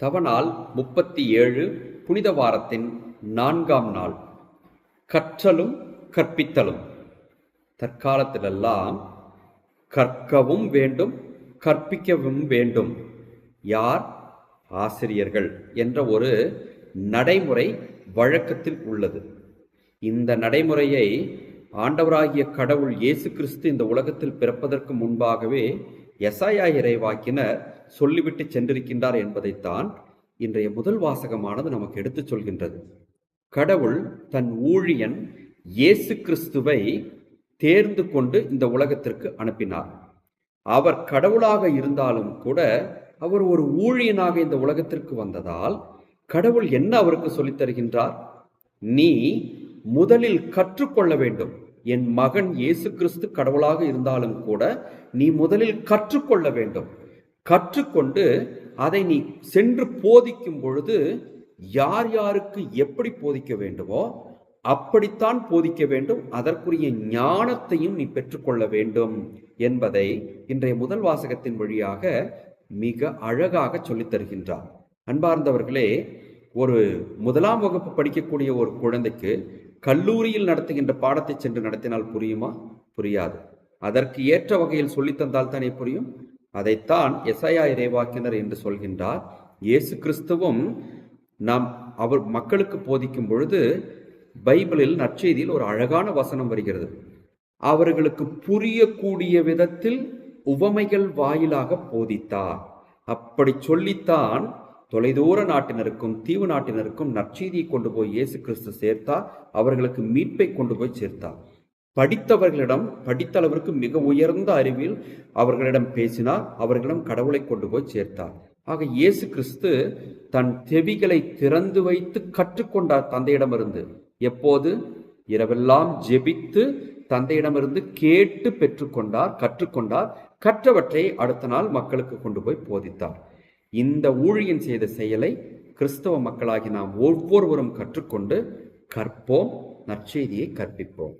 தவனால் முப்பத்தி ஏழு புனித வாரத்தின் நான்காம் நாள். கற்றலும் கற்பித்தலும். தற்காலத்திலெல்லாம் கற்கவும் வேண்டும் கற்பிக்கவும் வேண்டும். யார்? ஆசிரியர்கள் என்ற ஒரு நடைமுறை வழக்கத்தில் உள்ளது. இந்த நடைமுறையை ஆண்டவராகிய கடவுள் இயேசு கிறிஸ்து இந்த உலகத்தில் பிறப்பதற்கு முன்பாகவே எசாயா இறைவாக்கினர் சொல்லிவிட்டு சென்றிருக்கின்றார் என்பதைத்தான் இன்றைய முதல் வாசகமானது நமக்கு எடுத்துச் சொல்கின்றது. கடவுள் தன் ஊழியன் இயேசு கிறிஸ்துவை தேர்ந்து கொண்டு இந்த உலகத்திற்கு அனுப்பினார். அவர் கடவுளாக இருந்தாலும் கூட அவர் ஒரு ஊழியனாக இந்த உலகத்திற்கு வந்ததால் கடவுள் என்ன அவருக்கு சொல்லித் தருகின்றார்? நீ முதலில் கற்றுக்கொள்ள வேண்டும். என் மகன் இயேசு கிறிஸ்து கடவுளாக இருந்தாலும் கூட நீ முதலில் கற்றுக்கொள்ள வேண்டும். கற்றுக்கொண்டு அதை நீ சென்று போதிக்கும் பொழுது யார் யாருக்கு எப்படி போதிக்க வேண்டுமோ அப்படித்தான் போதிக்க வேண்டும். அதற்குரிய ஞானத்தையும் நீ பெற்றுக்கொள்ள வேண்டும் என்பதை இன்றைய முதல் வாசகத்தின் வழியாக மிக அழகாக சொல்லித் தருகின்றார் அன்பார்ந்தவர்களே ஒரு முதலாம் வகுப்பு படிக்கக்கூடிய ஒரு குழந்தைக்கு கல்லூரியில் நடத்துகின்ற பாடத்தை சென்று நடத்தினால் புரியுமா? புரியாது. அதற்கு ஏற்ற வகையில் சொல்லித்தந்தால் தானே புரியும்? அதைத்தான் எசையா இறைவாக்கினர் என்று சொல்கின்றார். இயேசு கிறிஸ்துவும் நாம் அவர் மக்களுக்கு போதிக்கும் பொழுது பைபிளில் நற்செய்தியில் ஒரு அழகான வசனம் வருகிறது. அவர்களுக்கு புரியக்கூடிய விதத்தில் உவமைகள் வாயிலாக போதித்தார். அப்படி சொல்லித்தான் தொலைதூர நாட்டினருக்கும் தீவு நாட்டினருக்கும் நற்செய்தியை கொண்டு போய் இயேசு கிறிஸ்து சேர்த்தார் அவர்களுக்கு மீட்பை கொண்டு போய் சேர்த்தார் படித்தவர்களிடம் படித்த அளவிற்கு மிக உயர்ந்த அறிவில் அவர்களிடம் பேசினார் அவர்களிடம் கடவுளை கொண்டு போய் சேர்த்தார் ஆக இயேசு கிறிஸ்து தன் செவிகளை திறந்து வைத்து கற்றுக்கொண்டார் தந்தையிடமிருந்து. எப்போது? இரவெல்லாம் ஜெபித்து தந்தையிடமிருந்து கேட்டு பெற்றுக்கொண்டார் கற்றுக்கொண்டார் கற்றவற்றை அடுத்த நாள் மக்களுக்கு கொண்டு போய் போதித்தார். இந்த ஊழியன் செய்த செயலை கிறிஸ்தவ மக்களாகி நாம் ஒவ்வொருவரும் கற்றுக்கொண்டு கற்போம் நற்செய்தியை கற்பிப்போம்.